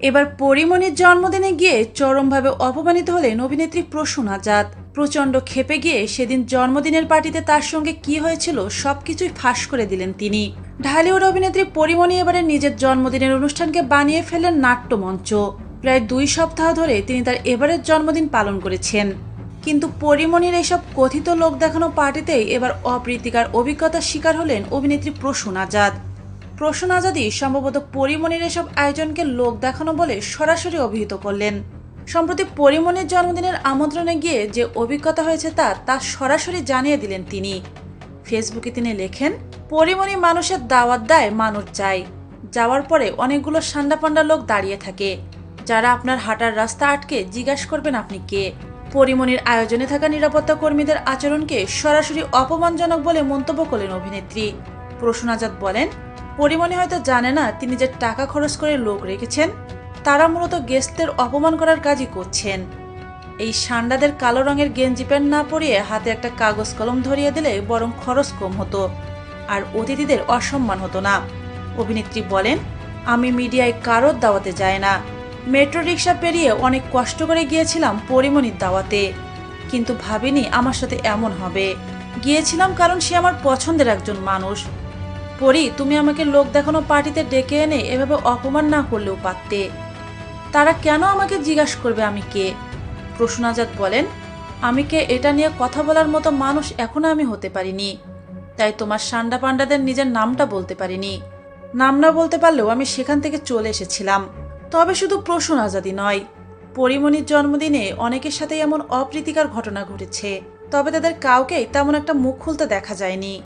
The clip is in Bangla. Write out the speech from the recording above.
এবার পরিমণির জন্মদিনে গিয়ে চরমভাবে অপমানিত হলেন অভিনেত্রী প্রসূন আজাদ। প্রচণ্ড ক্ষেপে গিয়ে সেদিন জন্মদিনের পার্টিতে তার সঙ্গে কি হয়েছিল সবকিছুই ফাঁস করে দিলেন তিনি। ঢালিউড অভিনেত্রী পরিমণি এবারে নিজের জন্মদিনের অনুষ্ঠানকে বানিয়ে ফেলেন নাট্যমঞ্চ। প্রায় দুই সপ্তাহ ধরে তিনি তার এবারের জন্মদিন পালন করেছেন। কিন্তু পরিমণির এইসব কথিত লোক দেখানো পার্টিতেই এবার অপ্রীতিকার অভিজ্ঞতার শিকার হলেন অভিনেত্রী প্রসূন আজাদ। প্রসূন আজাদি সম্ভবত পরিমণির এসব আয়োজনকে লোক দেখানো বলে সরাসরি অভিহিত করলেন। সম্প্রতি পরিমণির জন্মদিনের আমন্ত্রণে গিয়ে যে অভিজ্ঞতা হয়েছে তা তা সরাসরি জানিয়ে দিলেন তিনি। ফেসবুকে তিনি লেখেন, পরিমণি মানুষের দাওয়াত দেয় মানুষ যায় যাওয়ার পরে অনেকগুলো সান্ডাপান্ডা লোক দাঁড়িয়ে থাকে। যারা আপনার হাঁটার রাস্তা আটকে জিজ্ঞাসা করবেন আপনি কে? পরিমণির আয়োজনে থাকা নিরাপত্তা কর্মীদের আচরণকে সরাসরি অপমানজনক বলে মন্তব্য করলেন অভিনেত্রী। প্রসূন আজাদ বলেন পরিমণি হয়তো জানে না তিনি যে টাকা খরচ করে লোক রেখেছেন, তারা মূলত গেস্টদের অপমান করার কাজই করছেন। এই সান্ডাদের কালো রঙের গেঞ্জি প্যান্ট না পরিয়ে হাতে একটা কাগজ কলম ধরিয়ে দিলে বরং খরচ কম হতো, আর অতিথিদের অসম্মান হতো না। অভিনেত্রী বলেন, আমি মিডিয়ায় কারোর দাওয়াতে যাই না। মেট্রো রিক্সা পেরিয়ে অনেক কষ্ট করে গিয়েছিলাম পরিমণির দাওয়াতে। কিন্তু ভাবিনি আমার সাথে এমন হবে। গিয়েছিলাম কারণ সে আমার পছন্দের একজন মানুষ। পরি, তুমি আমাকে লোক দেখানো পার্টিতে ডেকে এনে এভাবে অপমান না করলেও পারতে। তারা কেন আমাকে জিজ্ঞাসা করবে আমি কে? প্রশ্নাজাত বলেন, আমি কে এটা নিয়ে কথা বলার মতো মানুষ এখনও আমি হতে পারিনি। তাই তোমার সান্ডা পান্ডাদের নিজের নামটা বলতে পারিনি। নাম না বলতে পারলেও আমি সেখান থেকে চলে এসেছিলাম। তবে শুধু প্রসূন আজাদি নয়, পরিমণির জন্মদিনে অনেকের সাথে এমন অপ্রীতিকর ঘটনা ঘটেছে। তবে তাদের কাউকেই তেমন একটা মুখ খুলতে দেখা যায়নি।